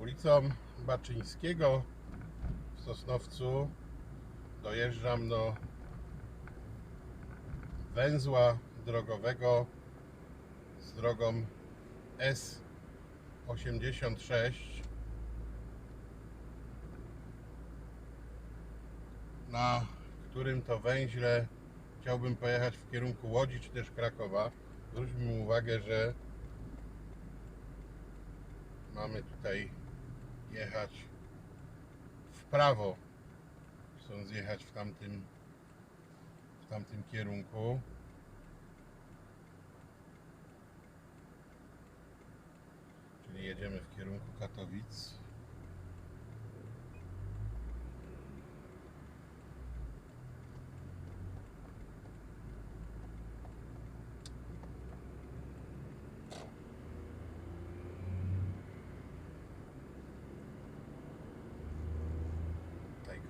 ulicą Baczyńskiego w Sosnowcu dojeżdżam do węzła drogowego z drogą S86 na którym to węźle chciałbym pojechać w kierunku Łodzi czy też Krakowa. Zwróćmy uwagę, że mamy tutaj jechać w prawo. Chcą zjechać w tamtym w tamtym kierunku. Czyli jedziemy w kierunku Katowic.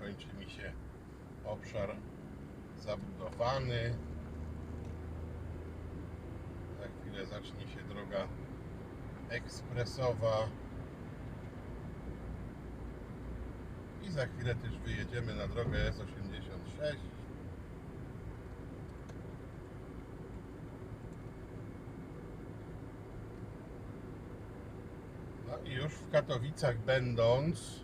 Tutaj kończy mi się obszar zabudowany. Za chwilę zacznie się droga ekspresowa. I za chwilę też wyjedziemy na drogę S86. No i już w Katowicach będąc,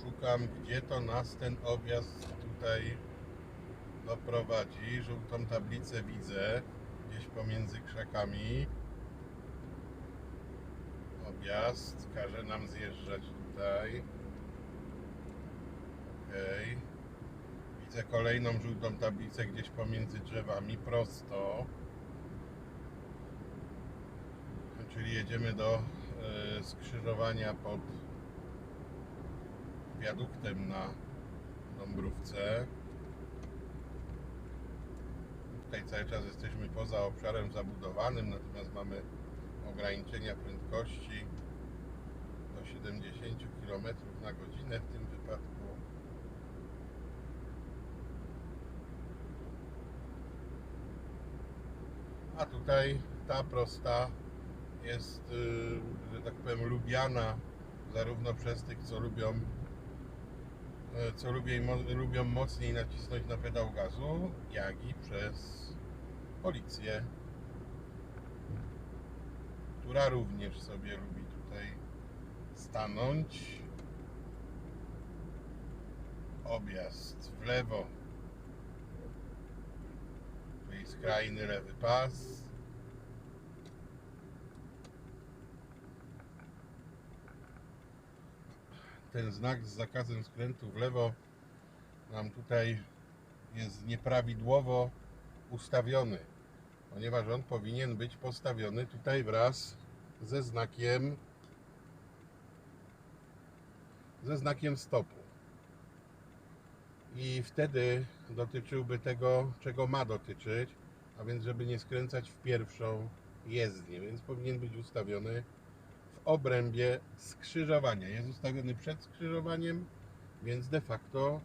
szukam, gdzie to nas ten objazd tutaj doprowadzi. Żółtą tablicę widzę gdzieś pomiędzy krzakami. Objazd każe nam zjeżdżać tutaj. Okej. Widzę kolejną żółtą tablicę gdzieś pomiędzy drzewami, prosto. Czyli jedziemy do e, skrzyżowania pod wiaduktem na Dąbrówce. Tutaj cały czas jesteśmy poza obszarem zabudowanym, natomiast mamy ograniczenia prędkości do 70 km na godzinę w tym wypadku. A tutaj ta prosta jest, y, że tak powiem, lubiana zarówno przez tych, co lubią co lubię, lubią mocniej nacisnąć na pedał gazu, jak i przez policję, która również sobie lubi tutaj stanąć. Objazd w lewo, czyli skrajny lewy pas. Ten znak z zakazem skrętu w lewo nam tutaj jest nieprawidłowo ustawiony, ponieważ on powinien być postawiony tutaj wraz ze znakiem ze znakiem stopu. I wtedy dotyczyłby tego, czego ma dotyczyć, a więc żeby nie skręcać w pierwszą jezdnię, więc powinien być ustawiony obrębie skrzyżowania. Jest ustawiony przed skrzyżowaniem, więc de facto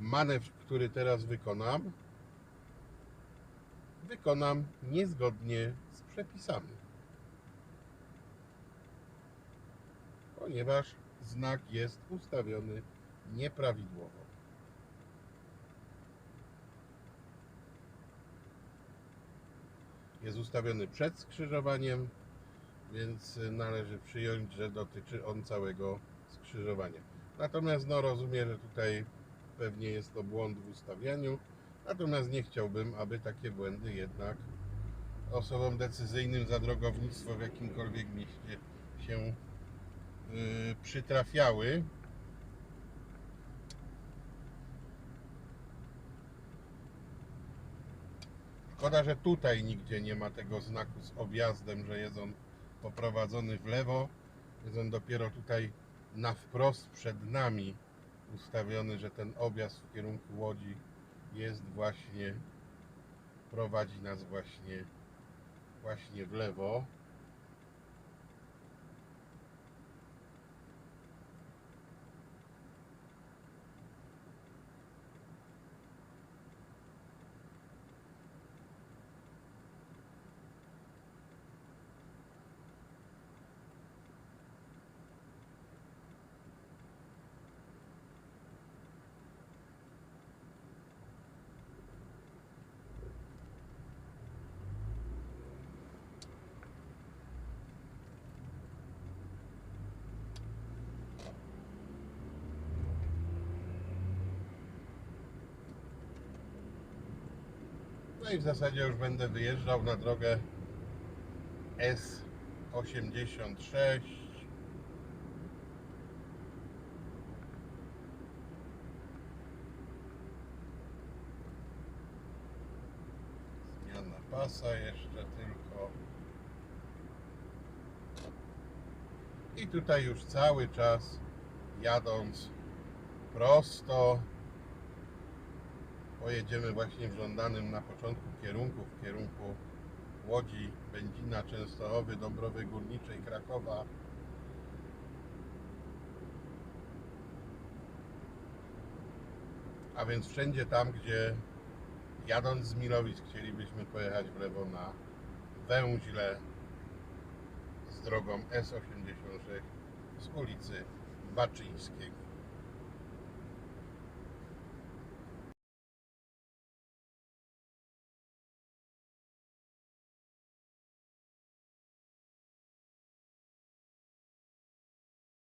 manewr, który teraz wykonam, wykonam niezgodnie z przepisami. Ponieważ znak jest ustawiony nieprawidłowo. Jest ustawiony przed skrzyżowaniem, więc należy przyjąć, że dotyczy on całego skrzyżowania. Natomiast no rozumiem, że tutaj pewnie jest to błąd w ustawianiu, natomiast nie chciałbym, aby takie błędy jednak osobom decyzyjnym za drogownictwo w jakimkolwiek mieście się yy, przytrafiały. Szkoda, że tutaj nigdzie nie ma tego znaku z objazdem, że jest on poprowadzony w lewo. Jest on dopiero tutaj na wprost przed nami ustawiony, że ten objazd w kierunku Łodzi jest właśnie, prowadzi nas właśnie, właśnie w lewo. No i w zasadzie już będę wyjeżdżał na drogę S86. Zmiana pasa jeszcze tylko. I tutaj już cały czas jadąc prosto pojedziemy właśnie w żądanym na początku kierunku, w kierunku Łodzi, Będzina, Częstochowy, Dąbrowy Górniczej, Krakowa. A więc wszędzie tam, gdzie jadąc z Milowic chcielibyśmy pojechać w lewo na węźle z drogą S86 z ulicy Baczyńskiego.